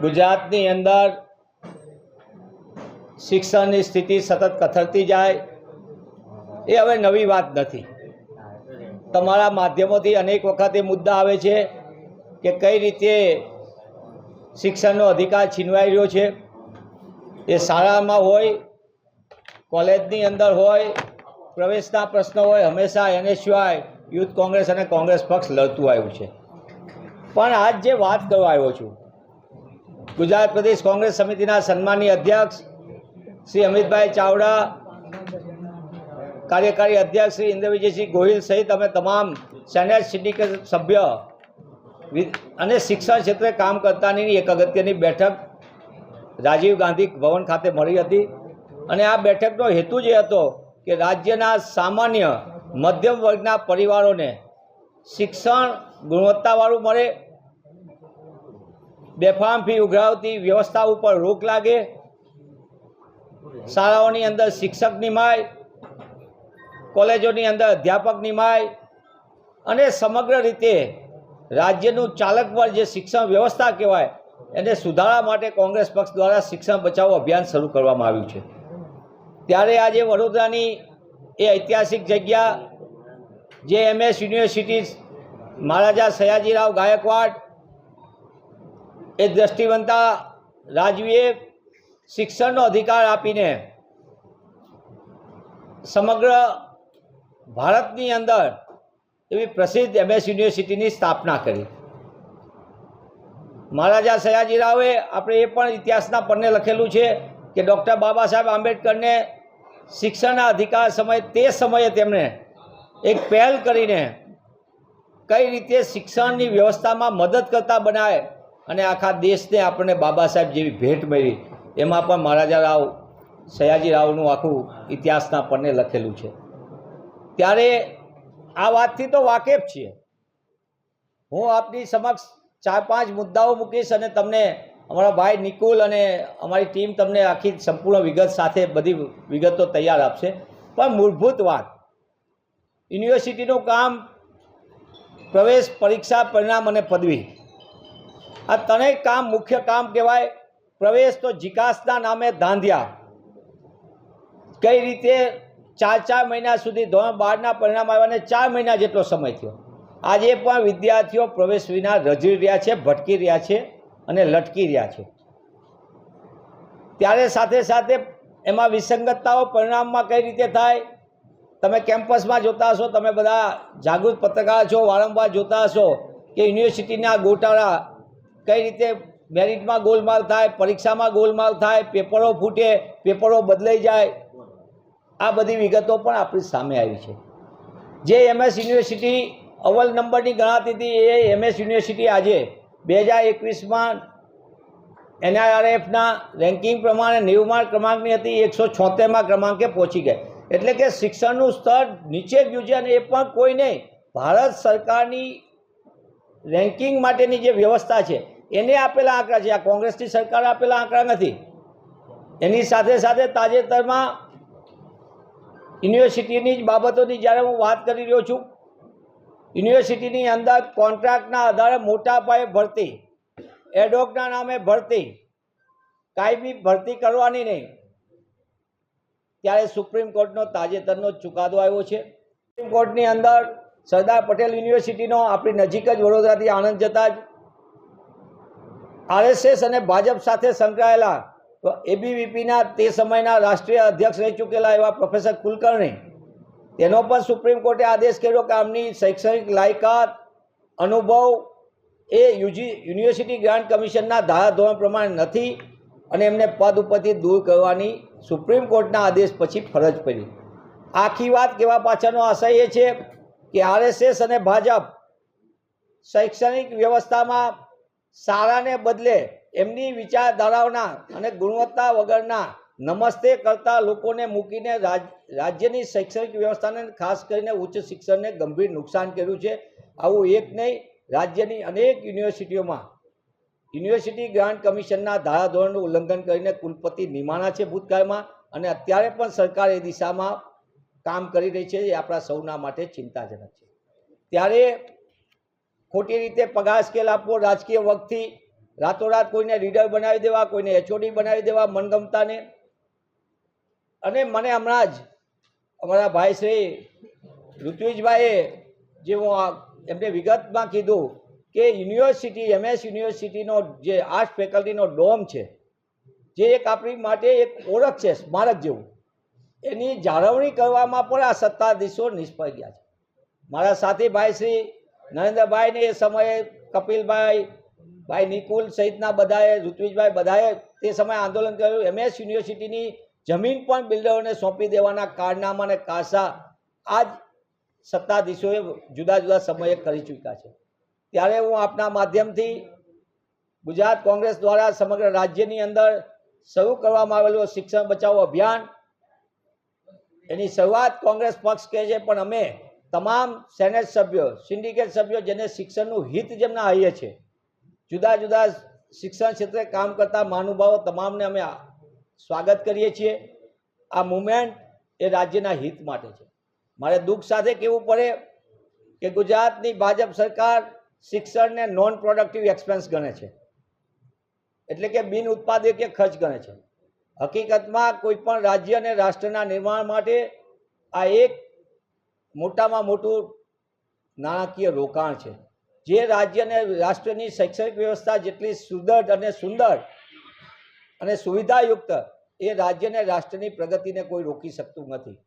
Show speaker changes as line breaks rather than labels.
ગુજરાતની અંદર શિક્ષણની સ્થિતિ સતત કથળતી જાય, એ હવે નવી વાત નથી. તમારા માધ્યમોથી અનેક વખત મુદ્દા આવે છે કે કઈ રીતે શિક્ષણનો અધિકાર છીનવાઈ રહ્યો છે. એ શાળામાં હોય, કોલેજની અંદર હોય, પ્રવેશના પ્રશ્નો હોય, હંમેશા એને સિવાય યુથ કોંગ્રેસ અને કોંગ્રેસ પક્ષ લડતું આવ્યું છે. પણ આજ જે વાત કરવા આવ્યો છું ગુજરાત પ્રદેશ કોંગ્રેસ સમિતિના સન્માનીય અધ્યક્ષ શ્રી અમિતભાઈ ચાવડા, કાર્યકારી અધ્યક્ષ શ્રી ઇન્દ્ર વિજયસિંહ ગોહિલ સહિત અમે તમામ સેનેટ સિન્ડિકેટ સભ્ય અને શિક્ષણ ક્ષેત્રે કામ કરતાની એક અગત્યની બેઠક રાજીવ ગાંધી ભવન ખાતે મળી હતી. અને આ બેઠકનો હેતુ જે હતો કે રાજ્યના સામાન્ય મધ્યમ વર્ગના પરિવારોને શિક્ષણ ગુણવત્તાવાળું મળે બેફામ ફી ઉઘરાવતી વ્યવસ્થા ઉપર રોક લાગે. શાળાઓની અંદર શિક્ષક નિમાય કોલેજોની અંદર અધ્યાપક નિમાય અને સમગ્ર રીતે રાજ્યનું ચાલક પર જે શિક્ષણ વ્યવસ્થા કહેવાય, એને સુધારવા માટે કોંગ્રેસ પક્ષ દ્વારા શિક્ષણ બચાવ અભિયાન શરૂ કરવામાં આવ્યું છે. ત્યારે આજે વડોદરાની એ ઐતિહાસિક જગ્યા, જે એમએસ યુનિવર્સિટી, મહારાજા સયાજીરાવ ગાયકવાડ એ દ્રષ્ટિવંતા રાજવીએ શિક્ષણનો અધિકાર આપીને સમગ્ર ભારતની અંદર એવી પ્રસિદ્ધ એમએસ યુનિવર્સિટીની સ્થાપના કરી. મહારાજા સયાજીરાવે આપણે એ પણ ઇતિહાસના પન્ને લખેલું છે કે ડૉક્ટર બાબા સાહેબ આંબેડકરને શિક્ષણના અધિકાર સમયે, તે સમયે તેમણે એક પહેલ કરીને કઈ રીતે શિક્ષણની વ્યવસ્થામાં મદદ કરતા બનાવે અને આખા દેશને આપણને બાબા સાહેબ જેવી ભેટ મળી, એમાં પણ મહારાજા રાવ, સયાજી રાવનું આખું ઇતિહાસના પન્ને લખેલું છે. ત્યારે આ વાતથી તો વાકેફ છીએ. હું આપની સમક્ષ ચાર પાંચ મુદ્દાઓ મૂકીશ અને તમને અમારા ભાઈ નિકુલ અને અમારી ટીમ તમને આખી સંપૂર્ણ વિગત સાથે બધી વિગતો તૈયાર આપશે. પણ મૂળભૂત વાત, યુનિવર્સિટીનું કામ પ્રવેશ પરીક્ષા પરિણામ અને પદવી આ ત્રણેય કામ મુખ્ય કામ કહેવાય. પ્રવેશ તો જીકાસના નામે ધાંધ્યા. કઈ રીતે ચાર ચાર મહિના સુધી ધોરણ બારના પરિણામ આવ્યાને ચાર મહિના જેટલો સમય થયો. આજે પણ વિદ્યાર્થીઓ પ્રવેશ વિના રજી રહ્યા છે, ભટકી રહ્યા છે અને લટકી રહ્યા છે. ત્યારે સાથે સાથે એમાં વિસંગતતાઓ પરિણામમાં કઈ રીતે થાય? તમે કેમ્પસમાં જોતા હશો, તમે બધા જાગૃત પત્રકાર છો, વારંવાર જોતા હશો કે યુનિવર્સિટીના ગોટાળા કઈ રીતે મેરિટમાં ગોલમાલ થાય, પરીક્ષામાં ગોલમાલ થાય, પેપરો ફૂટે, પેપરો બદલાઈ જાય, આ બધી વિગતો પણ આપણી સામે આવી છે. જે એમએસ યુનિવર્સિટી અવ્વલ નંબરની ગણાતી હતી, એ એમએસ યુનિવર્સિટી આજે બે હજાર એકવીસમાં એનઆરએફના રેન્કિંગ પ્રમાણે નેવુંમાં ક્રમાંકની હતી, એકસો છોતેરમાં ક્રમાંકે પહોંચી ગઈ. એટલે કે શિક્ષણનું સ્તર નીચે ગયું છે અને એ પણ કોઈ નહીં. ભારત સરકારની રેન્કિંગ માટેની જે વ્યવસ્થા છે એને આપેલા આંકડા છે. આ કોંગ્રેસની સરકારે આપેલા આંકડા નથી. એની સાથે સાથે તાજેતરમાં યુનિવર્સિટીની જ બાબતોની જ્યારે હું વાત કરી રહ્યો છું, યુનિવર્સિટીની અંદર કોન્ટ્રાક્ટના આધારે મોટા પાયે ભરતી એડોકના નામે ભરતી, કાયમી ભરતી કરવાની નહીં. ત્યારે સુપ્રીમ કોર્ટનો તાજેતરનો ચુકાદો આવ્યો છે. સુપ્રીમ કોર્ટની અંદર સરદાર પટેલ યુનિવર્સિટીનો આપણી નજીક જ વડોદરાથી આણંદ જતા જ આરએસએસ અને ભાજપ સાથે સંકળાયેલા એબીવીપીના તે સમયના રાષ્ટ્રીય અધ્યક્ષ રહી ચૂકેલા એવા પ્રોફેસર કુલકર્ણી. તેનો પણ સુપ્રીમ કોર્ટે આદેશ કર્યો કે આમની શૈક્ષણિક લાયકાત, અનુભવ એ યુજી યુનિવર્સિટી ગ્રાન્ટ કમિશનના ધારાધોરણ પ્રમાણે નથી અને એમને પદ ઉપરથી દૂર કરવાની સુપ્રીમ કોર્ટના આદેશ પછી ફરજ પડી. આખી વાત કહેવા પાછળનો આશય એ છે કે આરએસએસ અને ભાજપ શૈક્ષણિક વ્યવસ્થામાં સારાને બદલે એમની વિચારધારાઓના અને ગુણવત્તા વગરના નમસ્તે કરતા લોકોને મૂકીને રાજ, રાજ્યની શૈક્ષણિક વ્યવસ્થાને ખાસ કરીને ઉચ્ચ શિક્ષણને ગંભીર નુકસાન કર્યું છે. આવું એક નહીં, રાજ્યની અનેક યુનિવર્સિટીઓમાં યુનિવર્સિટી ગ્રાન્ટ કમિશનના ધારાધોરણનું ઉલ્લંઘન કરીને કુલપતિ નિમાણા છે ભૂતકાળમાં અને અત્યારે પણ સરકાર એ દિશામાં કામ કરી રહી છે એ આપણા સૌના માટે ચિંતાજનક છે. ત્યારે ખોટી રીતે પગાર સ્કેલ આપવો રાજકીય વખતથી રાતોરાત કોઈને રીડર બનાવી દેવા, કોઈને એચઓડી બનાવી દેવા મનગમતાને. અને મને હમણાં જ અમારા ભાઈ શ્રી ઋત્વિજભાઈએ જે હું એમને વિગતમાં કીધું કે યુનિવર્સિટી, એમએસ યુનિવર્સિટીનો જે આર્ટ્સ ફેકલ્ટીનો ડોમ છે, જે એક આપણી માટે એક ઓળખ છે, સ્મારક જેવું. એની જાળવણી કરવામાં પણ આ સત્તાધીશો નિષ્ફળ ગયા છે. મારા સાથી ભાઈ શ્રી નરેન્દ્રભાઈને એ સમયે કપિલભાઈ, ભાઈ નિકુલ સહિતના બધાએ, ઋત્વિજભાઈ બધાએ તે સમયે આંદોલન કર્યું. એમએસ યુનિવર્સિટીની જમીન પણ બિલ્ડરોને સોંપી દેવાના કારનામા અને કાસા આ જ સત્તાધીશોએ જુદા જુદા સમયે કરી ચૂક્યા છે. ત્યારે હું આપના માધ્યમથી ગુજરાત કોંગ્રેસ દ્વારા સમગ્ર રાજ્યની અંદર શરૂ કરવામાં આવેલું શિક્ષણ બચાવો અભિયાન એની શરૂઆત કોંગ્રેસ પક્ષ કહે છે, પણ અમે તમામ સેનેટ સભ્યો, સિન્ડિકેટ સભ્યો જેને શિક્ષણનું હિત જેમના હૈયે છે, જુદા જુદા શિક્ષણ ક્ષેત્રે કામ કરતા મહાનુભાવો તમામને અમે સ્વાગત કરીએ છીએ. આ મુવમેન્ટ એ રાજ્યના હિત માટે છે. મારે દુઃખ સાથે કહેવું પડે કે ગુજરાતની ભાજપ સરકાર શિક્ષણને નોન પ્રોડક્ટિવ એક્સપેન્સ ગણે છે. એટલે કે બિન ઉત્પાદકીય ખર્ચ ગણે છે. હકીકતમાં કોઈ પણ રાજ્ય અને રાષ્ટ્રના નિર્માણ માટે આ એક મોટામાં મોટું નાણાકીય રોકાણ છે. જે રાજ્યને રાષ્ટ્રની શૈક્ષણિક વ્યવસ્થા જેટલી સુદૃઢ અને સુંદર અને સુવિધાયુક્ત એ રાજ્યને રાષ્ટ્રની પ્રગતિને કોઈ રોકી શકતું નથી.